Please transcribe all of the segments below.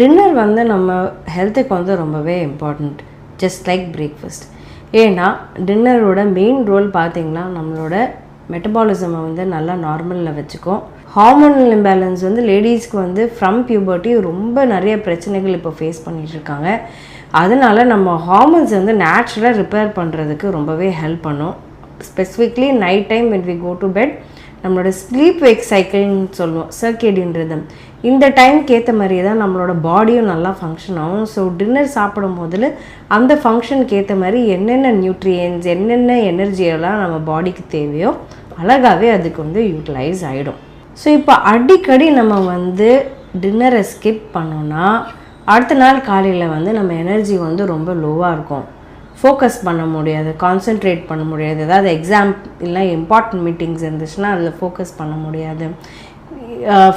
Dinner வந்து நம்ம ஹெல்த்துக்கு வந்து ரொம்பவே இம்பார்ட்டண்ட் ஜஸ்ட் லைக் பிரேக்ஃபாஸ்ட் ஏன்னா டின்னரோட மெயின் ரோல் பார்த்தீங்கன்னா நம்மளோட மெட்டபாலிசமை வந்து நல்லா நார்மலில் வச்சுக்கும். ஹார்மோனல் இம்பேலன்ஸ் வந்து லேடிஸ்க்கு வந்து ஃப்ரம் பியூபர்ட்டி ரொம்ப நிறைய பிரச்சனைகள் இப்போ ஃபேஸ் பண்ணிகிட்டு இருக்காங்க. அதனால நம்ம ஹார்மோன்ஸ் வந்து நேச்சுரலாக ரிப்பேர் பண்ணுறதுக்கு ரொம்பவே ஹெல்ப் பண்ணும். Specifically night time when we go to bed நம்மளோட ஸ்லீப் வேக் சைக்கிள்னு சொல்லுவோம் சர்க்கேடியன் ரிதம் இந்த டைம்க்கு ஏற்ற மாதிரியே தான் நம்மளோட பாடியும் நல்லா ஃபங்க்ஷன் ஆகும். ஸோ டின்னர் சாப்பிடும் போதில் அந்த ஃபங்க்ஷனுக்கு ஏற்ற மாதிரி என்னென்ன நியூட்ரியன்ஸ் என்னென்ன எனர்ஜியெல்லாம் நம்ம பாடிக்கு தேவையோ அழகாகவே அதுக்கு வந்து யூட்டிலைஸ் ஆகிடும் ஸோ இப்போ அடிக்கடி நம்ம வந்து டின்னரை ஸ்கிப் பண்ணோன்னா அடுத்த நாள் காலையில் வந்து நம்ம எனர்ஜி வந்து ரொம்ப லோவாக இருக்கும். ஃபோக்கஸ் பண்ண முடியாது கான்சென்ட்ரேட் பண்ண முடியாது. ஏதாவது எக்ஸாம் இல்லை இம்பார்ட்டன்ட் மீட்டிங்ஸ் இருந்துச்சுன்னா அதில் ஃபோக்கஸ் பண்ண முடியாது.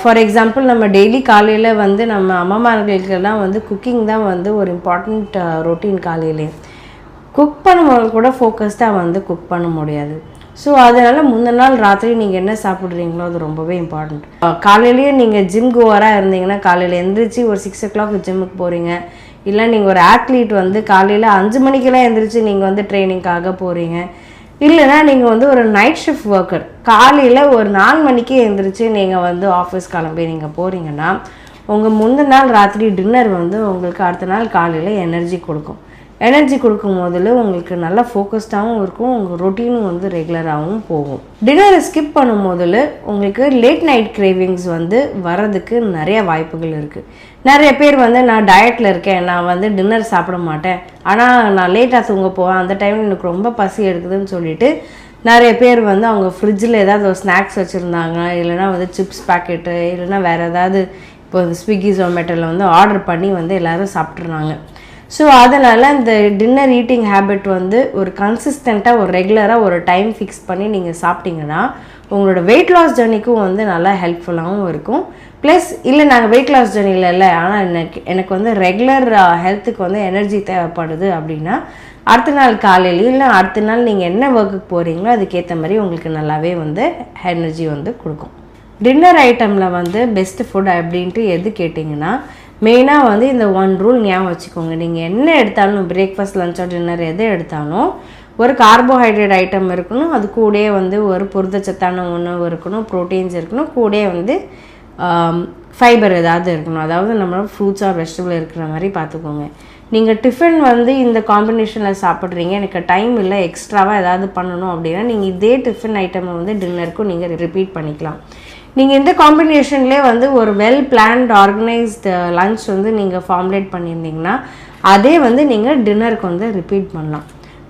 ஃபார் எக்ஸாம்பிள் நம்ம டெய்லி காலையில் வந்து நம்ம அம்மாமார்களுக்கெல்லாம் வந்து குக்கிங் தான் வந்து ஒரு இம்பார்ட்டண்ட் ரொட்டீன் காலையிலே. குக் பண்ணும்போது கூட ஃபோக்கஸ்டாக வந்து குக் பண்ண முடியாது. ஸோ அதனால் முந்தின நாள் ராத்திரி நீங்கள் என்ன சாப்பிட்றீங்களோ அது ரொம்பவே இம்பார்ட்டண்ட் காலையிலேயே நீங்கள் ஜிம் கோவராக இருந்தீங்கன்னா காலையில் எந்திரிச்சு ஒரு சிக்ஸ் ஓ கிளாக் ஜிம்முக்கு போகிறீங்க இல்லை நீங்கள் ஒரு ஆத்லீட் வந்து காலையில் அஞ்சு மணிக்கெல்லாம் எந்திரிச்சு நீங்கள் வந்து ட்ரைனிங்காக போகிறீங்க இல்லைன்னா நீங்கள் வந்து ஒரு நைட் ஷிஃப்ட் ஒர்க்கர் காலையில் ஒரு நாலு மணிக்கே எழுந்திரிச்சு நீங்கள் வந்து ஆஃபீஸ் கிளம்பி நீங்கள் போகிறீங்கன்னா உங்கள் முந்தின நாள் ராத்திரி டின்னர் வந்து உங்களுக்கு அடுத்த நாள் காலையில் எனர்ஜி கொடுக்கும். எனர்ஜி கொடுக்கும் போதில் உங்களுக்கு நல்லா ஃபோக்கஸ்டாகவும் இருக்கும் உங்கள் ரொட்டீனும் வந்து ரெகுலராகவும் போகும். டின்னரை ஸ்கிப் பண்ணும் போதில் உங்களுக்கு லேட் நைட் கிரேவிங்ஸ் வந்து வர்றதுக்கு நிறைய வாய்ப்புகள் இருக்குது நிறைய பேர் வந்து நான் டயட்டில் இருக்கேன் நான் வந்து டின்னர் சாப்பிட மாட்டேன். ஆனால் நான் லேட்டாக தூங்க போவேன் அந்த டைமில் எனக்கு ரொம்ப பசி எடுக்குதுன்னு சொல்லிட்டு நிறைய பேர் வந்து அவங்க ஃப்ரிட்ஜில் ஏதாவது ஒரு ஸ்நாக்ஸ் வச்சுருந்தாங்க இல்லைனா வந்து சிப்ஸ் பாக்கெட்டு இல்லைனா வேறு ஏதாவது இப்போ ஸ்விக்கி ஜொமேட்டோவில் வந்து ஆர்டர் பண்ணி வந்து எல்லோரும் சாப்பிட்ருந்தாங்க ஸோ அதனால் இந்த டின்னர் ஈட்டிங் ஹேபிட் வந்து ஒரு கன்சிஸ்டண்ட்டாக ஒரு ரெகுலராக ஒரு டைம் ஃபிக்ஸ் பண்ணி நீங்கள் சாப்பிட்டீங்கன்னா உங்களோட வெயிட் லாஸ் ஜேர்னிக்கும் வந்து நல்லா ஹெல்ப்ஃபுல்லாகவும் இருக்கும். ப்ளஸ் இல்லை நாங்கள் வெயிட் லாஸ் ஜேர்னியில் இல்லை ஆனால் எனக்கு எனக்கு வந்து ரெகுலர் ஹெல்த்துக்கு வந்து எனர்ஜி தேவைப்படுது அப்படின்னா அடுத்த நாள் காலையிலையும் இல்லை அடுத்த நாள் நீங்கள் என்ன ஒர்க்குக்கு போகிறீங்களோ அதுக்கேற்ற மாதிரி உங்களுக்கு நல்லாவே வந்து எனர்ஜி வந்து கொடுக்கும். டின்னர் ஐட்டமில் வந்து பெஸ்ட் ஃபுட் அப்படின்ட்டு எது கேட்டிங்கன்னா மெயினாக வந்து இந்த ஒன் ரூல் ஞாபகம் வச்சுக்கோங்க. நீங்கள் என்ன எடுத்தாலும் பிரேக்ஃபாஸ்ட் லஞ்சோ டின்னர் எது எடுத்தாலும் ஒரு கார்போஹைட்ரேட் ஐட்டம் இருக்கணும். அது கூடயே வந்து ஒரு புரதச்சத்தான உணவு இருக்கணும் ப்ரோட்டீன்ஸ் இருக்கணும். கூடயே வந்து ஃபைபர் ஏதாவது இருக்கணும். அதாவது நம்ம ஃப்ரூட்ஸ் ஆர் வெஜிடபிள் இருக்கிற மாதிரி பார்த்துக்கோங்க. நீங்கள் டிஃபன் வந்து இந்த காம்பினேஷனில் சாப்பிட்றீங்க. எனக்கு டைம் இல்லை எக்ஸ்ட்ராவாக ஏதாவது பண்ணணும் அப்படின்னா நீங்கள் இதே டிஃபன் ஐட்டமை வந்து டின்னருக்கும் நீங்கள் ரிப்பீட் பண்ணிக்கலாம். நீங்கள் இந்த காம்பினேஷன்லேயே வந்து ஒரு வெல் பிளான்ட் ஆர்கனைஸ்டு லன்ச் வந்து நீங்கள் ஃபார்முலேட் பண்ணியிருந்தீங்கன்னா அதே வந்து நீங்கள் டின்னருக்கு வந்து ரிப்பீட் பண்ணலாம்.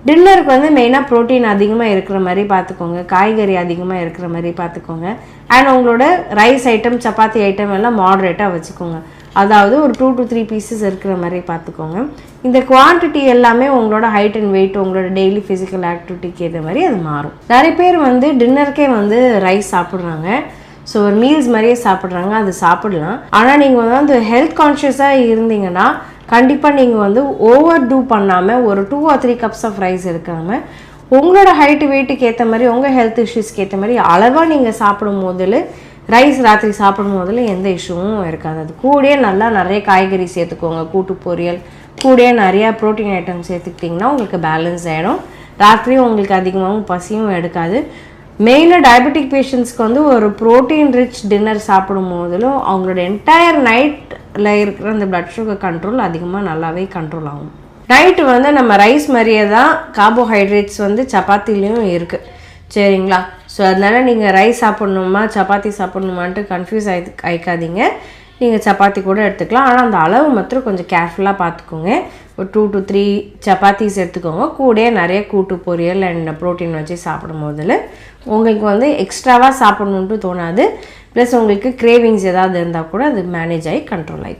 டின்னருக்கு வந்து மெயினாக ப்ரோட்டீன் அதிகமாக இருக்கிற மாதிரி பார்த்துக்கோங்க காய்கறி அதிகமாக இருக்கிற மாதிரி பார்த்துக்கோங்க அண்ட் உங்களோட ரைஸ் ஐட்டம் சப்பாத்தி ஐட்டம் எல்லாம் மாடரேட்டாக வச்சுக்கோங்க. அதாவது ஒரு டூ டு த்ரீ பீசஸ் இருக்கிற மாதிரி பார்த்துக்கோங்க. இந்த குவான்டிட்டி எல்லாமே உங்களோட ஹைட் அண்ட் வெயிட் உங்களோட டெய்லி ஃபிசிக்கல் ஆக்டிவிட்டிக்கு ஏற்ற மாதிரி அது மாறும். நிறைய பேர் வந்து டின்னருக்கே வந்து ரைஸ் சாப்பிட்றாங்க. ஸோ ஒரு மீல்ஸ் மாதிரியே சாப்பிட்றாங்க அது சாப்பிடலாம். ஆனால் நீங்கள் வந்து ஹெல்த் கான்ஷியஸாக இருந்தீங்கன்னா கண்டிப்பாக நீங்கள் வந்து ஓவர் டூ பண்ணாமல் ஒரு two or three cups of rice இருக்காமல் உங்களோட ஹைட்டு வெயிட்டுக்கு ஏற்ற மாதிரி உங்கள் ஹெல்த் இஷ்யூஸ்க்கு ஏற்ற மாதிரி அளவாக நீங்கள் சாப்பிடும் போதில் ரைஸ் ராத்திரி சாப்பிடும் போதில் எந்த இஷ்யூவும் இருக்காது. அது கூடயே நல்லா நிறைய காய்கறி சேர்த்துக்கோங்க. கூட்டு பொரியல் கூடயே நிறையா ப்ரோட்டீன் ஐட்டம் சேர்த்துக்கிட்டிங்கன்னா உங்களுக்கு பேலன்ஸ் ஆகிடும் ராத்திரியும் உங்களுக்கு அதிகமாகவும் பசியும் எடுக்காது. மெயினாக டயபெட்டிக் பேஷண்ட்ஸ்க்கு வந்து ஒரு ப்ரோட்டீன் ரிச் டின்னர் சாப்பிடும் போதிலும் அவங்களோட என்டையர் நைட்டில் இருக்கிற அந்த பிளட் சுகர் கண்ட்ரோல் அதிகமாக நல்லாவே கண்ட்ரோல் ஆகும். நைட்டு வந்து நம்ம ரைஸ் மாதிரியே தான் கார்போஹைட்ரேட்ஸ் வந்து சப்பாத்திலையும் இருக்குது சரிங்களா? ஸோ அதனால் நீங்கள் ரைஸ் சாப்பிட்ணுமா சப்பாத்தி சாப்பிட்ணுமான்ட்டு கன்ஃபியூஸ் ஆகி ஆயிக்காதீங்க. நீங்கள் சப்பாத்தி கூட எடுத்துக்கலாம். ஆனால் அந்த அளவு மாத்திரம் கொஞ்சம் கேர்ஃபுல்லாக பார்த்துக்கோங்க ஒரு டூ டு த்ரீ சப்பாத்திஸ் எடுத்துக்கோங்க. கூடயே நிறைய கூட்டு பொரியல் அண்ட் ப்ரோட்டீன் வச்சு சாப்பிடும் போதில் உங்களுக்கு வந்து எக்ஸ்ட்ராவாக சாப்பிட்ணுன்ட்டு தோணாது. ப்ளஸ் உங்களுக்கு கிரேவிங்ஸ் ஏதாவது இருந்தால் கூட அது மேனேஜ் ஆகி கண்ட்ரோல் ஆகிக்கும்.